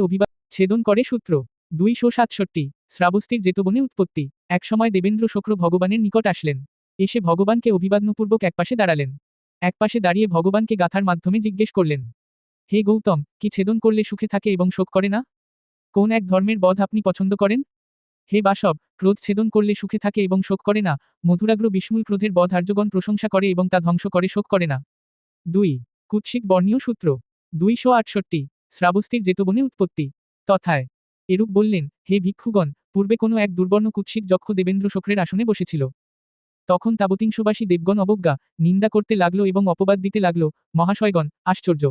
অভিবাদ, ছেদন করে সূত্র। দুইশো সাতষট্টি, শ্রাবস্তির জেতবনে উৎপত্তি। একসময় দেবেন্দ্র শুক্র ভগবানের নিকট আসলেন। এসে ভগবানকে অভিবাদনপূর্বক একপাশে দাঁড়ালেন। একপাশে দাঁড়িয়ে ভগবানকে গাথার মাধ্যমে জিজ্ঞেস করলেন, হে গৌতম, কি ছেদন করলে সুখে থাকে এবং শোক করে না? কোন এক ধর্মের বধ আপনি পছন্দ করেন? হে বাসব, ক্রোধ ছেদন করলে সুখে থাকে এবং শোক করে না, মধুরাগ্র বিষ্ণুল ক্রোধের বধ আর্যগণ প্রশংসা করে এবং তা ধ্বংস করে, শোক করে না? দুই কুৎসিক বর্ণীয় সূত্র। দুইশো আটষট্টি শ্রাবস্তির জেতবনে উৎপত্তি। তথায়, এরূপ বললেন, হে ভিক্ষুগণ, পূর্বে কোনো এক দুর্বর্ণ কুৎসিক যক্ষ দেবেন্দ্র শোকরের আসনে বসেছিল। তখন তাবতিংশবাসী দেবগণ অবজ্ঞা, নিন্দা করতে লাগল এবং অপবাদ দিতে লাগল, মহাশয়গণ, আশ্চর্য।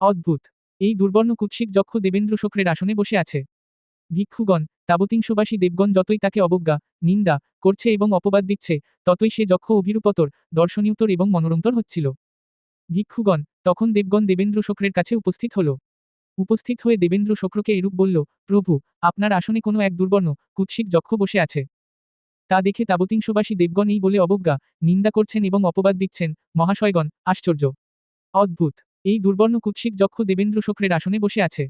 অদ্ভুত, এই দুর্বর্ণ কুৎসিক যক্ষ দেবেন্দ্র শোকরের আসনে বসে আছে। ভিক্ষুগণ, তাবতিংশবাসী দেবগণ যতই তাকে অবজ্ঞা, নিন্দা করছে এবং অপবাদ দিচ্ছে, ততই সে যক্ষ অভিরূপতর, দর্শনীয়তর এবং মনোরমতর হচ্ছিল। ভিক্ষুগণ, তখন দেবগণ দেবেন্দ্র শোকরের কাছে উপস্থিত হল। উপস্থিত হয়ে দেবেন্দ্র শোক্রকে এরূপ বলল, প্রভু, আপনার আসনে কোনো এক দুর্বর্ণ কুৎসিক যক্ষ বসে আছে। তা দেখে তাবতিংশবাসী দেবগণ এই বলে অবজ্ঞা, নিন্দা করছেন এবং অপবাদ দিচ্ছেন, মহাশয়গণ, আশ্চর্য। অদ্ভুত, এই দুর্বর্ণ কুৎসিক যক্ষ দেবেন্দ্র শোকরের আসনে বসে আছে।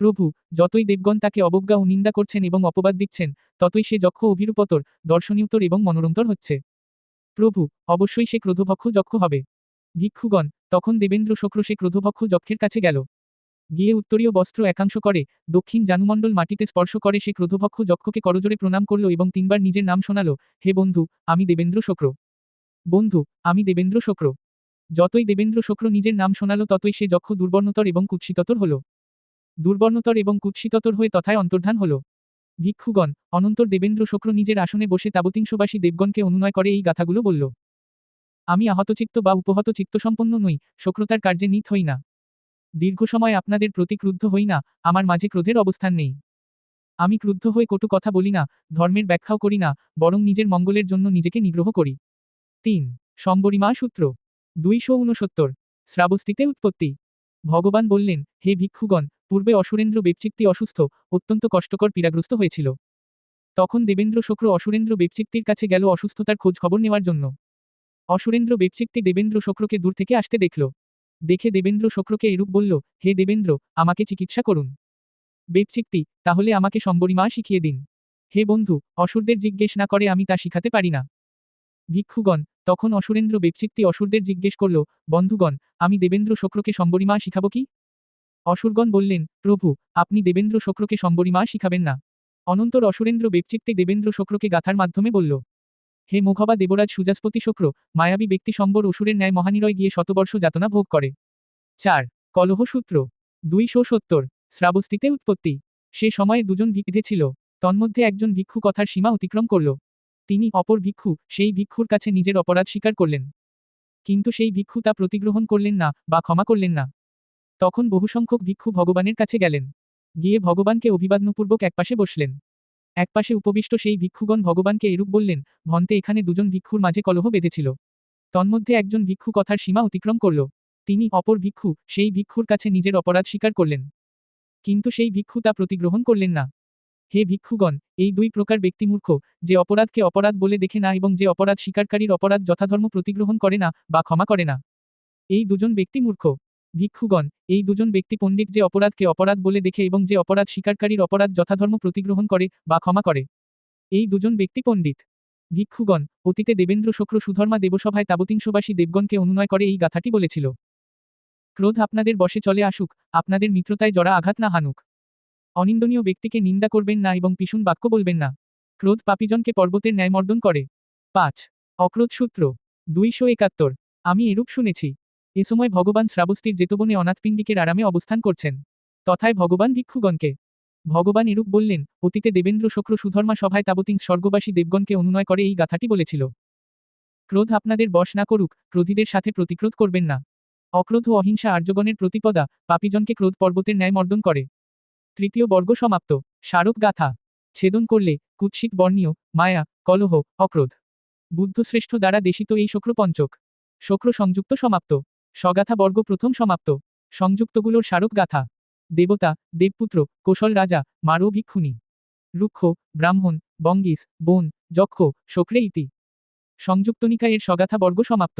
প্রভু, যতই দেবগণ তাকে অবজ্ঞা ও নিন্দা করছেন এবং অপবাদ দিচ্ছেন, ততই সে যক্ষ অভিরূপতর, দর্শনীয়তর এবং মনোরমতর হচ্ছে। প্রভু, অবশ্যই সে ক্রোধভক্ষ যক্ষ হবে। ভিক্ষুগণ, তখন দেবেন্দ্র শোক্র সে ক্রোধভক্ষ যক্ষের কাছে গেল। গিয়ে উত্তরীয় বস্ত্র একাংশ করে, দক্ষিণ জানুমণ্ডল মাটিতে স্পর্শ করে সে ক্রোধভক্ষ যক্ষকে করজোরে প্রণাম করল এবং তিনবার নিজের নাম শোনাল, হে বন্ধু, আমি দেবেন্দ্র শোক্র। বন্ধু, আমি দেবেন্দ্র শোক্র। যতই দেবেন্দ্র শোক্র নিজের নাম শোনাল, ততই সে যক্ষ দুর্বর্ণতর এবং কুৎসিততর হল। দুর্বর্ণতর এবং কুৎসিততর হয়ে তথায় অন্তর্ধান হল। ভিক্ষুগণ, অনন্তর দেবেন্দ্র শোক্র নিজের আসনে বসে তাবতিংশবাসী দেবগণকে অনুনয় করে এই গাথাগুলো বলল, আমি আহতচিত্ত বা উপহত চিত্তসম্পন্ন নই, শোক্রতার কার্যে নিত হই না। দীর্ঘ সময় আপনাদের প্রতি ক্রুদ্ধ হই না, আমার মাঝে ক্রোধের অবস্থান নেই। আমি ক্রুদ্ধ হয়ে কটু কথা বলি না, ধর্মের ব্যাখ্যাও করি না, বরং নিজের মঙ্গলের জন্য নিজেকে নিগ্রহ করি। তিন, সম্বরিমা সূত্র। দুইশো ঊনসত্তর। শ্রাবস্তিতে উৎপত্তি। ভগবান বললেন, হে ভিক্ষুগণ, পূর্বে অসুরেন্দ্র বেপচিত্তি অসুস্থ, অত্যন্ত কষ্টকর পীড়াগ্রস্ত হয়েছিল। তখন দেবেন্দ্র শোক্র অসুরেন্দ্র বেপচিত্তির কাছে গেল অসুস্থতার খোঁজ খবর নেওয়ার জন্য। অসুরেন্দ্র বেপচিত্তি দেবেন্দ্র শোক্রকে দূর থেকে আসতে দেখল। দেখে দেবেন্দ্র শোক্রকে এরূপ বলল, হে দেবেন্দ্র, আমাকে চিকিৎসা করুন। বেপচিত্তি তাহলে আমাকে সম্বরিমা শিখিয়ে দিন। হে বন্ধু, অসুরদের জিজ্ঞেস না করে আমি তা শিখাতে পারি না। ভিক্ষুগণ, তখন অসুরেন্দ্র বেপচিত্তি অসুরদের জিজ্ঞেস করল, বন্ধুগণ, আমি দেবেন্দ্র শোক্রকে সম্বরিমা শিখাব কি? অসুরগণ বললেন, প্রভু, আপনি দেবেন্দ্র শোক্রকে সম্বরিমা শিখাবেন না। অনন্তর অসুরেন্দ্র বেপচিত্তি দেবেন্দ্র শোক্রকে গাথার মাধ্যমে বলল হে মুখবা দেবরাজ সুজাসপতি শুক্র, মায়াবী ব্যক্তি সম্বর অসুরের ন্যায় মহানিরয় গিয়ে শতবর্ষ যাতনা ভোগ করে। চার, কলহ সূত্র, দুইশো সত্তর, শ্রাবস্তিতে উৎপত্তি। সে সময়ে দুজন ভিক্ষে ছিল, তন্মধ্যে একজন ভিক্ষু কথার সীমা অতিক্রম করল। তিনি অপর ভিক্ষু, সেই ভিক্ষুর কাছে নিজের অপরাধ স্বীকার করলেন। কিন্তু সেই ভিক্ষু তা প্রতিগ্রহণ করলেন না বা ক্ষমা করলেন না। তখন বহুসংখ্যক ভিক্ষু ভগবানের কাছে গেলেন। গিয়ে ভগবানকে অভিবাদনপূর্বক একপাশে বসলেন। একপাশে উপবিষ্ট সেই ভিক্ষুগণ ভগবানকে এরূপ বললেন, ভন্তে, এখানে দুজন ভিক্ষুর মাঝে কলহ বেঁধেছিল। তন্মধ্যে একজন ভিক্ষু কথার সীমা অতিক্রম করল। তিনি, অপর ভিক্ষু, সেই ভিক্ষুর কাছে নিজের অপরাধ স্বীকার করলেন। কিন্তু সেই ভিক্ষু তা প্রতিগ্রহণ করলেন না। হে ভিক্ষুগণ, এই দুই প্রকার ব্যক্তি মূর্খ যে অপরাধকে অপরাধ বলে দেখে না এবং যে অপরাধ স্বীকারকারীর অপরাধ যথাধর্ম প্রতিগ্রহণ করে না বা ক্ষমা করে না, এই দুজন ব্যক্তি মূর্খ ভিক্ষুগণ, এই দুজন ব্যক্তি পণ্ডিত যে অপরাধকে অপরাধ বলে দেখে এবং যে অপরাধ স্বীকারকারীর অপরাধ যথাধর্ম প্রতিগ্রহণ করে বা ক্ষমা করে। এই দুজন ব্যক্তি পণ্ডিত। ভিক্ষুগণ, অতীতে দেবেন্দ্র শোক্র সুধর্মা দেবসভায় তাবতিংশবাসী দেবগণকে অনুনয় করে এই গাথাটি বলেছিল। ক্রোধ আপনাদের বসে চলে আসুক, আপনাদের মিত্রতায় জড়া আঘাত না হানুক। অনিন্দনীয় ব্যক্তিকে নিন্দা করবেন না এবং পিছুন বাক্য বলবেন না। ক্রোধ পাপিজনকে পর্বতের ন্যায়মর্দন করে। পাঁচ, অক্রোধ সূত্র। দুইশো একাত্তর। আমি এরূপ শুনেছি। এ সময় ভগবান শ্রাবস্তির জেতবনে অনাথপিণ্ডিকের আরামে অবস্থান করছেন। তথায় ভগবান ভিক্ষুগণকে ভগবান এরূপ বললেন, অতীতে দেবেন্দ্র শুক্র সুধর্মা সভায় তাবতিং স্বর্গবাসী দেবগণকে অনুনয় করে এই গাথাটি বলেছিল। ক্রোধ আপনাদের বশ না করুক, ক্রোধীদের সাথে প্রতিক্রোধ করবেন না। অক্রোধ ও অহিংসা আর্যগণের প্রতিপদা, পাপিজনকে ক্রোধ পর্বতের ন্যায় মর্দন করে। তৃতীয় বর্গ সমাপ্ত। স্মারক গাথা। ছেদন করলে, কুৎসিত বর্ণীয়, মায়া, কলহ, অক্রোধ। বুদ্ধশ্রেষ্ঠ দ্বারা দেশিত এই শক্র পঞ্চক শক্র সংযুক্ত সমাপ্ত। স্বগাথা বর্গ প্রথম সমাপ্ত। সংযুক্তগুলোর স্মারক গাথা দেবতা, দেবপুত্র, কোশল রাজা, মারো ভিক্ষুণী। রুক্ষ, ব্রাহ্মণ বঙ্গিস বোন, যক্ষ শোকরে ইতি সংযুক্তনিকায়ের স্বগাথা বর্গ সমাপ্ত।